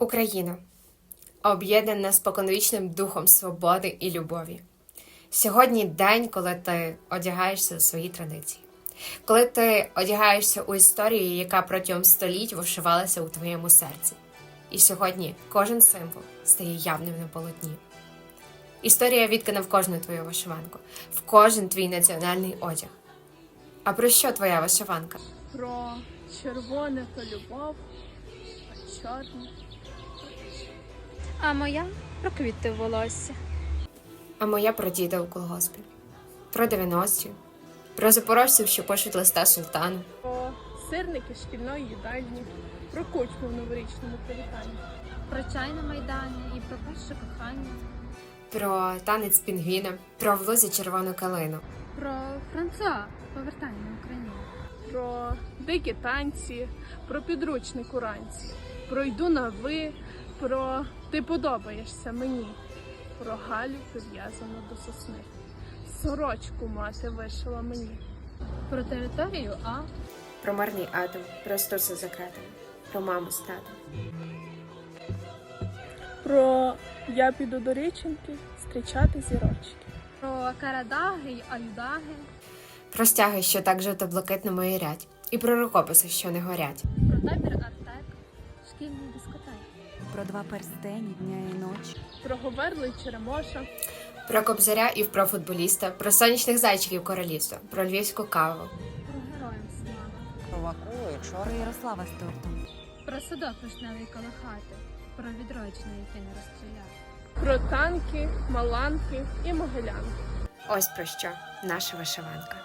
Україна, об'єднана споконвічним духом свободи і любові. Сьогодні день, коли ти одягаєшся у свої традиції, коли ти одягаєшся у історію, яка протягом століть вишивалася у твоєму серці. І сьогодні кожен символ стає явним на полотні. Історія відкана в кожну твою вишиванку, в кожен твій національний одяг. А про що твоя вишиванка? Про червоне то любов, а чорне. А моя про квіти в волосся. А моя про діда у колгоспі, про 90-ті, про запорожців, що пишуть листа султану, Про сирники шкільної їдальні, про кучму в новорічному привітанні. Про чай на майдані і про перше кохання. про танець пінгвіна, про в лузі червону калину, Про Франсуа повертання на Україну. Про дикі танці, про підручник уранці, про йду на ви, про ти подобаєшся мені, про Галю прив'язану до сосни. Сорочку мати вишила мені. Про територію А. про марний атом, про стуса за кратами, про маму з татом, Про я піду до річеньки зустрічати зірочки. Про карадаги й аюдаги. про стяги, що так жовто блакитно рядь, і про рукописи, що не горять, Про табір Артек. Шкільний дискотек. про два перстені дня і ночі. Про Говерли й Черемоша, про кобзаря і про футболіста, про сонячних зайчиків королівства, про львівську каву, Про героїв слава. Про Вакулу і Про Ярослава з тортом. Про садок вишневий коло хати. Про відродження, яке не розстріляв. про танки, маланки і могилянки. ось про що наша вишиванка.